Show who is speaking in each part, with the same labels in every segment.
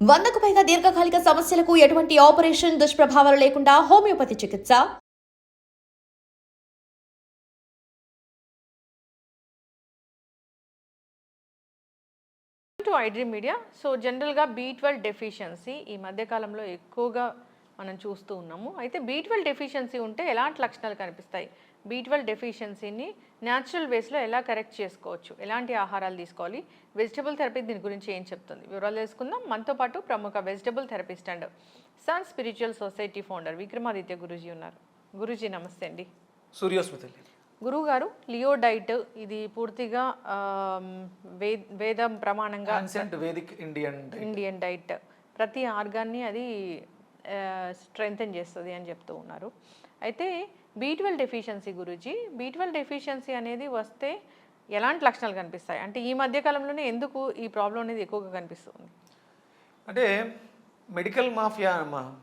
Speaker 1: వందకు పైగా దీర్ఘకాలిక సమస్యలకు ఎటువంటి ఆపరేషన్ దుష్ప్రభావాలు లేకుండా హోమియోపతి చికిత్స.
Speaker 2: టు ఐడ్రీ మీడియా సో జనరల్గా బీ ట్వెల్వ్ డెఫిషియన్సీ ఈ మధ్యకాలంలో ఎక్కువగా మనం చూస్తూ ఉన్నాము. అయితే బీ ట్వెల్వ్ డెఫిషియన్సీ ఉంటే ఎలాంటి లక్షణాలు కనిపిస్తాయి? బీ ట్వెల్వ్ డెఫిషియన్సీని న్యాచురల్ వేస్లో ఎలా కరెక్ట్ చేసుకోవచ్చు? ఎలాంటి ఆహారాలు తీసుకోవాలి? వెజిటబుల్ థెరపీ దీని గురించి ఏం చెప్తుంది? వివరాలు తెలుసుకుందాం. మనతో పాటు ప్రముఖ vegetable therapist and sun spiritual society founder Vikramaditya Guruji ఉన్నారు. గురూజీ నమస్తే అండి.
Speaker 3: సూర్యోస్మితలి
Speaker 2: గురువుగారు లియో డైట్ ఇది పూర్తిగా వేదం ప్రమాణంగా
Speaker 3: ఇండియన్
Speaker 2: డైట్ ప్రతి ఆర్గాన్ని అది స్ట్రెంగ్తన్ చేస్తుంది అని చెప్తూ ఉన్నారు. అయితే బీ ట్వెల్వ్ డెఫిషియన్సీ గురించి బీ ట్వెల్వ్ డెఫిషియన్సీ అనేది వస్తే ఎలాంటి లక్షణాలు కనిపిస్తాయి? అంటే ఈ మధ్య కాలంలోనే ఎందుకు ఈ ప్రాబ్లం అనేది ఎక్కువగా కనిపిస్తుంది?
Speaker 3: అంటే మెడికల్ మాఫియా అమ్మా.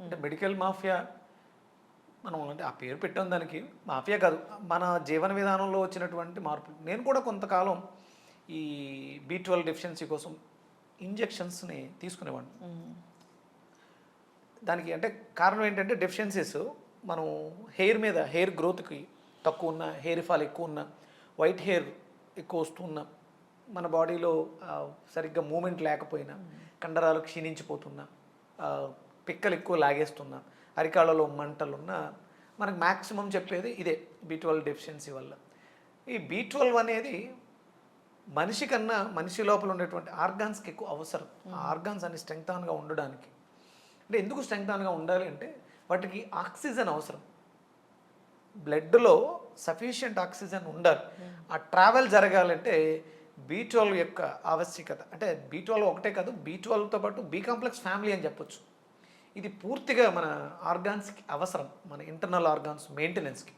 Speaker 3: అంటే మెడికల్ మాఫియా మనం అంటే ఆ పేరు పెట్టాం దానికి. మాఫియా కాదు. మన జీవన విధానంలో వచ్చినటువంటి మార్పులు నేను కూడా కొంతకాలం ఈ బీ ట్వెల్వ్ డెఫిషియన్సీ కోసం ఇంజెక్షన్స్ని తీసుకునేవాడిని. దానికి అంటే కారణం ఏంటంటే డెఫిషియన్సీస్ మనం హెయిర్ మీద హెయిర్ గ్రోత్కి తక్కువ ఉన్న హెయిర్ ఫాల్ ఎక్కువ ఉన్న వైట్ హెయిర్ ఎక్కువ వస్తున్న మన బాడీలో సరిగ్గా మూమెంట్ లేకపోయినా కండరాలు క్షీణించిపోతున్నా పిక్కలు ఎక్కువ లాగేస్తున్నా అరికాళ్ళలో మంటలున్నా మనకు మ్యాక్సిమం చెప్పేది ఇదే బీ ట్వెల్వ్ డెఫిషియన్సీ వల్ల. ఈ బీ ట్వెల్వ్ అనేది మనిషి కన్నా మనిషి లోపల ఉండేటువంటి ఆర్గాన్స్కి ఎక్కువ అవసరం. ఆర్గాన్స్ అన్ని స్ట్రెంగ్తాన్గా ఉండడానికి అంటే ఎందుకు స్ట్రెంగ్తాన్గా ఉండాలి అంటే వాటికి ఆక్సిజన్ అవసరం. బ్లడ్లో సఫిషియంట్ ఆక్సిజన్ ఉండాలి. ఆ ట్రావెల్ జరగాలంటే బీ ట్వెల్వ్ యొక్క ఆవశ్యకత. అంటే బీ ట్వెల్వ్ ఒకటే కాదు బీ ట్వెల్వ్తో పాటు బీ కాంప్లెక్స్ ఫ్యామిలీ అని చెప్పొచ్చు. ఇది పూర్తిగా మన ఆర్గాన్స్కి అవసరం మన ఇంటర్నల్ ఆర్గాన్స్ మెయింటెనెన్స్కి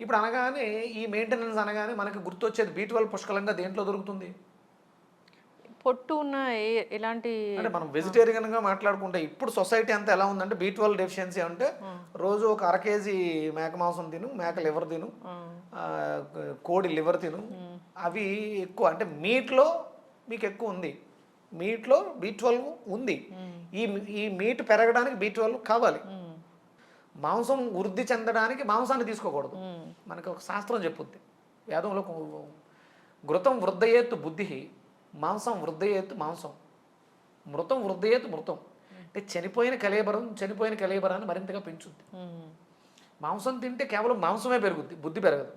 Speaker 3: ఇప్పుడు అనగానే ఈ మెయింటెనెన్స్ అనగానే మనకు గుర్తొచ్చేది బీ ట్వెల్వ్ పుష్కలంగా దేంట్లో దొరుకుతుంది?
Speaker 2: పొట్టు ఉన్న ఎలాంటి
Speaker 3: అంటే మనం వెజిటేరియన్గా మాట్లాడుకుంటే ఇప్పుడు సొసైటీ అంతా ఎలా ఉందంటే బీ ట్వెల్వ్ డెఫిషియన్సీ అంటే రోజు ఒక అర కేజీ మేక మాంసం తిను మేక లివర్ తిను కోడి లివర్ తిను అవి ఎక్కువ అంటే మీట్లో మీకు ఎక్కువ ఉంది మీట్లో బీ ట్వెల్వ్ ఉంది ఈ ఈ మీట్ పెరగడానికి బీ ట్వెల్వ్ కావాలి. మాంసం వృద్ధి చెందడానికి మాంసాన్ని తీసుకోకూడదు మనకి ఒక శాస్త్రం చెప్పుద్ది వేదంలో ఘృతం వృద్ధయేత్తు బుద్ధి మాంసం వృద్ధయేత్తు మాంసం. మృతం వృద్ధయేత్తు మృతం. అంటే చనిపోయిన కలేబరం చనిపోయిన కలేబరాన్ని మరింతగా పెంచుద్ది. మాంసం తింటే కేవలం మాంసమే పెరుగుద్ది బుద్ధి పెరగదు.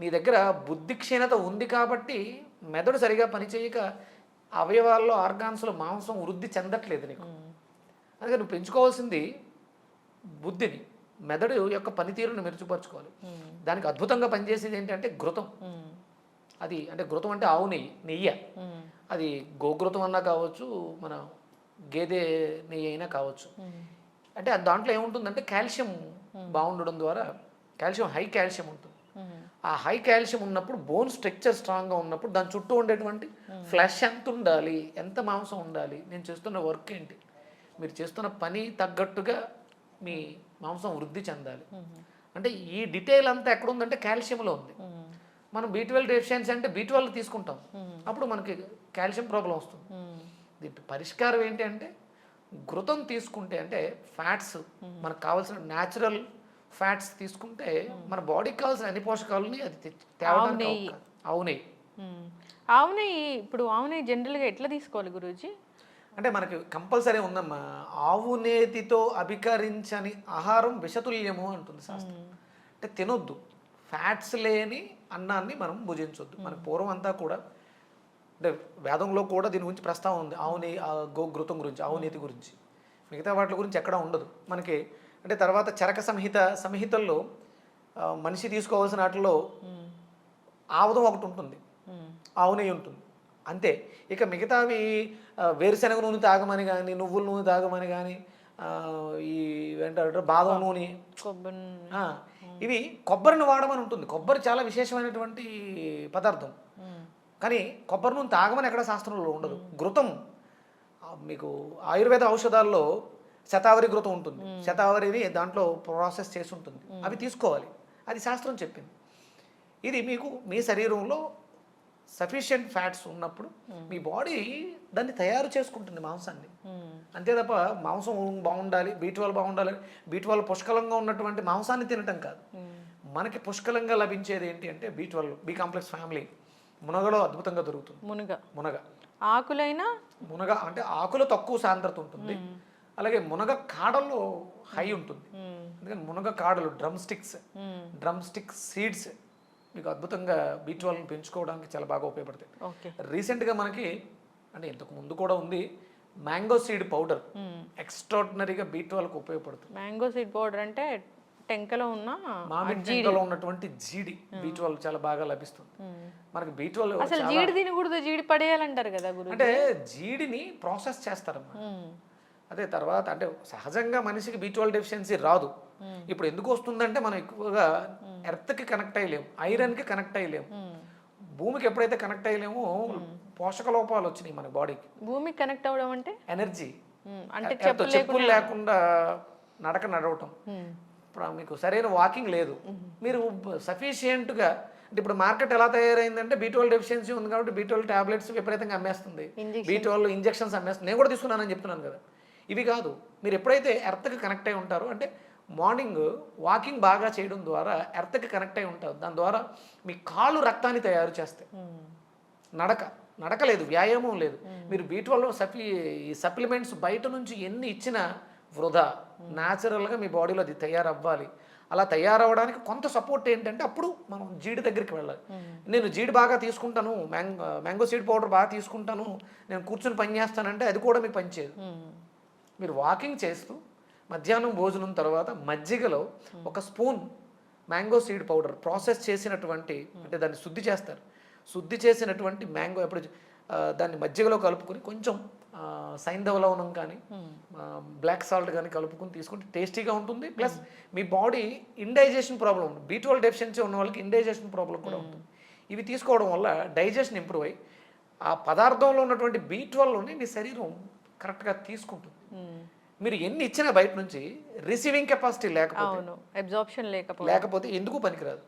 Speaker 3: నీ దగ్గర బుద్ధి క్షీణత ఉంది కాబట్టి మెదడు సరిగా పనిచేయక అవయవాల్లో ఆర్గాన్స్లో మాంసం వృద్ధి చెందట్లేదు నీకు. అందుకని నువ్వు పెంచుకోవాల్సింది బుద్ధిని మెదడు యొక్క పనితీరును మెరుగుపరుచుకోవాలి. దానికి అద్భుతంగా పనిచేసేది ఏంటంటే ఘృతం. అది అంటే ఘృతం అంటే ఆవు నెయ్యి నెయ్యి. అది గోఘృతం అన్నా కావచ్చు మన గేదె నెయ్యి అయినా కావచ్చు. అంటే దాంట్లో ఏముంటుందంటే కాల్షియం బాగుండడం ద్వారా కాల్షియం హై కాల్షియం ఉంటుంది. ఆ హై కాల్షియం ఉన్నప్పుడు బోన్ స్ట్రక్చర్ స్ట్రాంగ్గా ఉన్నప్పుడు దాని చుట్టూ ఉండేటువంటి ఫ్లెష్ ఎంత ఉండాలి ఎంత మాంసం ఉండాలి నేను చేస్తున్న వర్క్ ఏంటి? మీరు చేస్తున్న పని తగ్గట్టుగా మీ మాంసం వృద్ధి చెందాలి. అంటే ఈ డీటెయిల్ అంతా ఎక్కడ ఉందంటే కాల్షియంలో ఉంది. మనం బీ ట్వెల్వ్ డెఫిషియన్సీ అంటే బీ ట్వెల్వ్ తీసుకుంటాం. అప్పుడు మనకి కాల్షియం ప్రాబ్లం వస్తుంది.
Speaker 2: మ్మ్.
Speaker 3: దీనికి పరిష్కారం ఏంటి అంటే ఘృతం తీసుకుంటే అంటే ఫ్యాట్స్ మనకు కావాల్సిన న్యాచురల్ ఫ్యాట్స్ తీసుకుంటే మన బాడీకి కావాల్సిన అన్ని పోషకాలని అది తేవడానికి
Speaker 2: నెయ్యి.
Speaker 3: అవకా- ఆవు నెయ్యి.
Speaker 2: మ్మ్. ఆవు నెయ్యి ఇప్పుడు ఆవు నెయ్యి జనరల్గా ఎట్లా తీసుకోవాలి గురూజీ?
Speaker 3: అంటే మనకి కంపల్సరీ ఉందమ్మా ఆవు నేతితో అభికరించని ఆహారం విషతుల్యము అంటుంది శాస్త్రం. అంటే తినొద్దు. ఫ్యాట్స్ లేని అన్నాన్ని మనం భుజించొద్దు. మన పూర్వం అంతా కూడా అంటే వేదంలో కూడా దీని గురించి ప్రస్తావన ఉంది. ఆ గోఘృతం గురించి ఆవు నేతి గురించి. మిగతా వాటి గురించి ఎక్కడ ఉండదు. మనకి అంటే తర్వాత చరక సంహిత సంహితల్లో మనిషి తీసుకోవాల్సిన వాటిలో ఆముదం ఒకటి ఉంటుంది.
Speaker 2: మ్మ్.
Speaker 3: ఆవు నెయ్యి ఉంటుంది. అంతే. ఇక మిగతావి వేరుశనగ నూనె తాగమని కానీ నువ్వుల నూనె తాగమని కానీ ఈ ఏంటారు బాదం నూనె. ఇవి కొబ్బరిని వాడమని ఉంటుంది. కొబ్బరి చాలా విశేషమైనటువంటి పదార్థం. కానీ కొబ్బరి నూనె తాగమని ఎక్కడ శాస్త్రంలో ఉండదు. ఘృతం. మీకు ఆయుర్వేద ఔషధాల్లో శతావరి ఘృతం ఉంటుంది. శతావరిని దాంట్లో ప్రాసెస్ చేసి ఉంటుంది. అవి తీసుకోవాలి. అది శాస్త్రం చెప్పింది. ఇది మీకు మీ శరీరంలో సఫిషియెంట్ ఫ్యాట్స్ ఉన్నప్పుడు మీ బాడీ దాన్ని తయారు చేసుకుంటుంది మాంసాన్ని. అంతే తప్ప మాంసం బాగుండాలి బీట్వాల్ బాగుండాలి బీట్వాల్ పుష్కలంగా ఉన్నటువంటి మాంసాన్ని తినటం కాదు. మనకి పుష్కలంగా లభించేది ఏంటి అంటే B twelve B complex family మునగలో అద్భుతంగా దొరుకుతుంది.
Speaker 2: మునుగ.
Speaker 3: మునగ.
Speaker 2: ఆకులైనా?
Speaker 3: మునగ అంటే ఆకులో తక్కువ సాంద్రత ఉంటుంది. అలాగే మునగ కాడల్లో హై ఉంటుంది. ఎందుకంటే మునగ కాడలు drum sticks drum stick seeds మీకు అద్భుతంగా బీట్ వాళ్ళని పెంచుకోవడానికి చాలా బాగా ఉపయోగపడతాయి. రీసెంట్గా మనకి అంటే ఇంతకు ముందు కూడా ఉంది మ్యాంగో సీడ్ పౌడర్ ఎక్స్ట్రాడినరీగా బీట్ వాళ్ళకు ఉపయోగపడుతుంది.
Speaker 2: మ్యాంగో సీడ్ పౌడర్ అంటే టెంకలో ఉన్న
Speaker 3: మామిడి టెంకలో ఉన్నటువంటి జీడి. బీట్ వాళ్ళు చాలా బాగా లభిస్తుంది. మనకి బీట్ వాళ్ళు
Speaker 2: అసలు జీడి తినకూడదు జీడి పడేయాలంటారు కదా గురు
Speaker 3: అంటే జీడిని ప్రాసెస్ చేస్తారమ్మా అదే తర్వాత అంటే సహజంగా మనిషికి బీ ట్వెల్వ్ డెఫిషియన్సీ రాదు. ఇప్పుడు ఎందుకు వస్తుందంటే మనం ఎక్కువగా ఎర్త్కి కనెక్ట్ అయ్యలేము ఐరన్కి కనెక్ట్ అయ్యలేము. భూమికి ఎప్పుడైతే కనెక్ట్ అయ్యలేమో పోషక లోపాలు వచ్చినాయి మన బాడీకి.
Speaker 2: భూమికి కనెక్ట్ అవ్వడం అంటే?
Speaker 3: ఎనర్జీ.
Speaker 2: అంటే
Speaker 3: చెప్పులు లేకుండా. నడక నడవటం. ఇప్పుడు మీకు సరైన వాకింగ్ లేదు. మీరు సఫిషియెంట్గా అంటే ఇప్పుడు మార్కెట్ ఎలా తయారైందంటే బీ ట్వెల్వ్ డెఫిషియన్సీ ఉంది కాబట్టి బీ ట్వెల్వ్ టాబ్లెట్స్ విపరీతంగా అమ్మేస్తుంది. బీ ట్వెల్వ్ ఇంజెక్షన్స్ అమ్మేస్తుంది. నేను కూడా తీసుకున్నానని చెప్తున్నాను కదా. ఇవి కాదు. మీరు ఎప్పుడైతే ఎర్త్కి కనెక్ట్ అయి ఉంటారో అంటే మార్నింగ్ వాకింగ్ బాగా చేయడం ద్వారా ఎర్త్కి కనెక్ట్ అయి ఉంటారు దాని ద్వారా మీ కాళ్ళు రక్తాన్ని తయారు చేస్తాయి. నడక నడక లేదు వ్యాయామం లేదు. మీరు బీట్ వల్ల సప్లి ఈ సప్లిమెంట్స్ బయట నుంచి ఎన్ని ఇచ్చినా వృధా. న్యాచురల్గా మీ బాడీలో అది తయారవ్వాలి. అలా తయారవడానికి కొంత సపోర్ట్ ఏంటంటే అప్పుడు మనం జీడి దగ్గరికి వెళ్ళాలి. నేను జీడి బాగా తీసుకుంటాను మ్యాంగో మ్యాంగో సీడ్ పౌడర్ బాగా తీసుకుంటాను నేను కూర్చొని పని చేస్తానంటే అది కూడా మీకు పనిచేయదు మీరు వాకింగ్ చేస్తూ మధ్యాహ్నం భోజనం తర్వాత మజ్జిగలో ఒక spoon mango seed powder process చేసినటువంటి అంటే దాన్ని శుద్ధి చేస్తారు. శుద్ధి చేసినటువంటి మ్యాంగో ఎప్పుడు దాన్ని మజ్జిగలో కలుపుకొని కొంచెం సైంధవ లవణం కానీ బ్లాక్ సాల్ట్ కానీ కలుపుకొని తీసుకుంటే టేస్టీగా ఉంటుంది. ప్లస్ మీ బాడీ ఇండైజెషన్ ప్రాబ్లం ఉంటుంది బీ ట్వెల్వ్ డెఫిషియన్సీ ఉన్న వాళ్ళకి ఇండైజెషన్ ప్రాబ్లం కూడా ఉంటుంది. ఇవి తీసుకోవడం వల్ల డైజెషన్ ఇంప్రూవ్ అయ్యి ఆ పదార్థంలో ఉన్నటువంటి బీ ట్వెల్వ్ని మీ శరీరం కరెక్ట్గా తీసుకుంటుంది. మీరు ఎన్ని ఇచ్చినా బయట నుంచి రిసీవింగ్ కెపాసిటీ లేకపోతే
Speaker 2: లేకపోతే
Speaker 3: లేకపోతే ఎందుకు పనికిరాదు?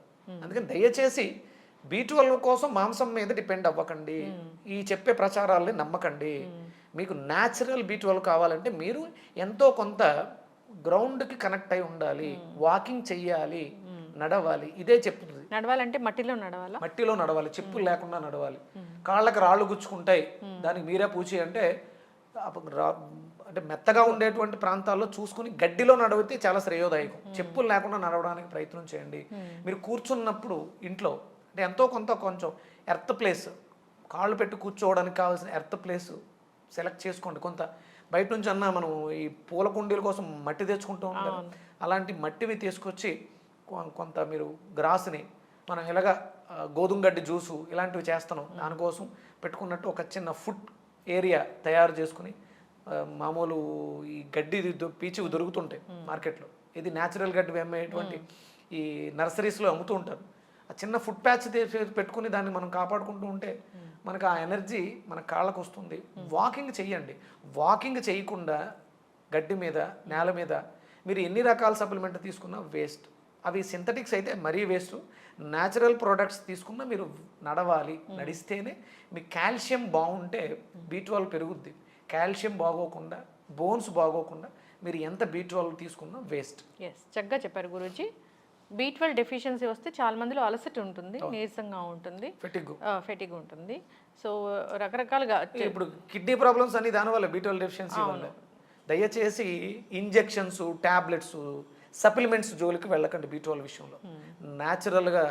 Speaker 3: అందుకని దయచేసి బీ ట్వెల్వ్ కోసం మాంసం మీద డిపెండ్ అవ్వకండి. ఈ చెప్పే ప్రచారాలని నమ్మకండి. మీకు న్యాచురల్ బీ ట్వెల్వ్ కావాలంటే మీరు ఎంతో కొంత గ్రౌండ్కి కనెక్ట్ అయి ఉండాలి. వాకింగ్ చెయ్యాలి. నడవాలి. ఇదే చెప్తుంది.
Speaker 2: నడవాలంటే మట్టిలో నడవాలా?
Speaker 3: మట్టిలో నడవాలి. చెప్పులు లేకుండా నడవాలి. కాళ్ళకి రాళ్ళు గుచ్చుకుంటాయి. దానికి మీరే పూచి అంటే అంటే మెత్తగా ఉండేటువంటి ప్రాంతాల్లో చూసుకుని గడ్డిలో నడివితే చాలా శ్రేయోదాయకం. చెప్పులు లేకుండా నడవడానికి ప్రయత్నం చేయండి. మీరు కూర్చున్నప్పుడు ఇంట్లో అంటే ఎంతో కొంత కొంచెం ఎర్త్ ప్లేస్ కాళ్ళు పెట్టి కూర్చోవడానికి కావాల్సిన ఎర్త్ ప్లేస్ సెలెక్ట్ చేసుకోండి. కొంత బయట నుంచి అన్నా మనం ఈ పూల కుండీల కోసం మట్టి తెచ్చుకుంటూ ఉంటాం అలాంటి మట్టివి తీసుకొచ్చి కొంత మీరు గ్రాస్ని మనం ఇలాగ గోధుమ గడ్డి జ్యూసు ఇలాంటివి చేస్తున్నాం. దానికోసం పెట్టుకున్నట్టు ఒక చిన్న ఫుడ్ ఏరియా తయారు చేసుకుని మామూలు ఈ గడ్డి పీచి దొరుకుతుంటాయి మార్కెట్లో. ఇది న్యాచురల్ గడ్డి అమ్మేటువంటి ఈ నర్సరీస్లో అమ్ముతూ ఉంటారు. ఆ చిన్న ఫుడ్ ప్యాచ్ పెట్టుకుని దాన్ని మనం కాపాడుకుంటూ ఉంటే మనకు ఆ ఎనర్జీ మన కాళ్ళకు వస్తుంది. వాకింగ్ చెయ్యండి. వాకింగ్ చేయకుండా గడ్డి మీద నేల మీద మీరు ఎన్ని రకాల సప్లిమెంట్ తీసుకున్నా వేస్ట్. అవి సింథటిక్స్ అయితే మరీ వేస్ట్. న్యాచురల్ ప్రోడక్ట్స్ తీసుకున్నా మీరు నడవాలి. నడిస్తేనే మీ కాల్షియం బాగుంటే బీ పెరుగుద్ది. కాల్షియం బాగోకుండా బోన్స్ బాగోకుండా మీరు ఎంత బీ ట్వెల్వ్ తీసుకున్నా వేస్ట్.
Speaker 2: ఎస్ చక్కగా చెప్పారు గురూజీ. బీ ట్వెల్వ్ డెఫిషియన్సీ వస్తే చాలా మందిలో అలసట ఉంటుంది నీరసంగా ఉంటుంది.
Speaker 3: ఫెటిగ్
Speaker 2: ఫెటిగ్ ఉంటుంది. సో రకరకాలుగా
Speaker 3: ఇప్పుడు కిడ్నీ ప్రాబ్లమ్స్ అన్ని దానివల్ల బీ ట్వెల్వ్ డెఫిషియన్సీ వల్ల. దయచేసి ఇంజెక్షన్స్ టాబ్లెట్స్ సప్లిమెంట్స్ జోలికి వెళ్ళకండి బీ ట్వెల్వ్ విషయంలో న్యాచురల్గా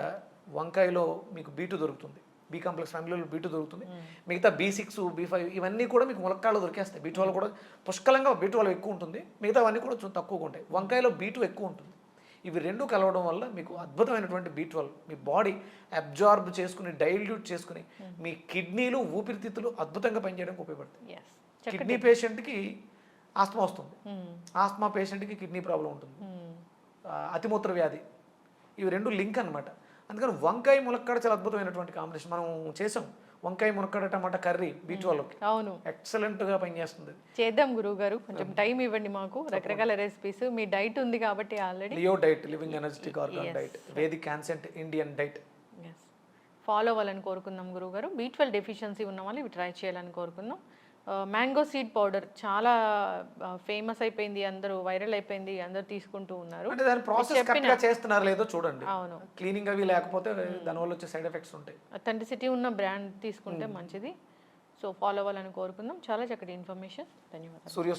Speaker 3: వంకాయలో మీకు బీటు దొరుకుతుంది. బీ కాంప్లెక్స్ ఫ్యామిలీలో బీటు దొరుకుతుంది. మిగతా బీ సిక్స్ బీ ఫైవ్ ఇవన్నీ కూడా మీకు ములక్కాళ్ళు దొరికేస్తాయి. బీ ట్వెల్వ్ కూడా పుష్కలంగా బీ ట్వెల్వ్ ఎక్కువ ఉంటుంది. మిగతా అవన్నీ కూడా తక్కువగా ఉంటాయి. వంకాయలో బీటు ఎక్కువ ఉంటుంది. ఇవి రెండు కలవడం వల్ల మీకు అద్భుతమైనటువంటి బీ ట్వెల్వ్ మీ బాడీ అబ్జార్బ్ చేసుకుని డైల్యూట్ చేసుకుని మీ కిడ్నీలు ఊపిరితిత్తులు అద్భుతంగా పనిచేయడానికి ఉపయోగపడతాయి.
Speaker 2: ఎస్
Speaker 3: కిడ్నీ పేషెంట్కి ఆస్తమా వస్తుంది. ఆస్తమా పేషెంట్కి కిడ్నీ ప్రాబ్లం ఉంటుంది. అతిమూత్ర వ్యాధి. ఇవి రెండు లింక్ అన్నమాట. అందుకని వంకాయ ములక్కాడ చాలా అద్భుతమైనటువంటి కాంబినేషన్ మనం చేసాం. వంకాయ ములక్కాడ టమాటా కర్రీ బీట్ వాళ్ళకి.
Speaker 2: అవును.
Speaker 3: ఎక్సలెంట్గా పనిచేస్తుంది.
Speaker 2: చేద్దాం గురువు గారు కొంచెం టైం ఇవ్వండి మాకు. రకరకాల రెసిపీస్ మీ డైట్ ఉంది కాబట్టి already
Speaker 3: Leo diet living energetic organ diet Vedic క్యాన్సెంట్ Indian diet
Speaker 2: follow అవ్వాలని కోరుకుందాం గురువుగారు. బీ ట్వెల్వ్ డెఫిషియన్సీ ఉన్న వాళ్ళు ఇవి ట్రై చేయాలని కోరుకుందాం. మ్యాంగో సీడ్ పౌడర్ చాలా ఫేమస్ అయిపోయింది అందరూ వైరల్ అయిపోయింది అందరూ తీసుకుంటూ ఉన్నారు.
Speaker 3: అంటే దాని ప్రాసెస్ కరెక్ట్గా చేస్తున్నారు లేదో చూడండి.
Speaker 2: అవును.
Speaker 3: క్లీనింగ్ అవి లేకపోతే దానివల్ల వచ్చే సైడ్ ఎఫెక్ట్స్ ఉంటాయి.
Speaker 2: అథెంటిసిటీ ఉన్న బ్రాండ్ తీసుకుంటే మంచిది. సో ఫాలో అవ్వాలని కోరుకుందాం. చాలా చక్కటి ఇన్ఫర్మేషన్. ధన్యవాదాలు.
Speaker 3: సూర్య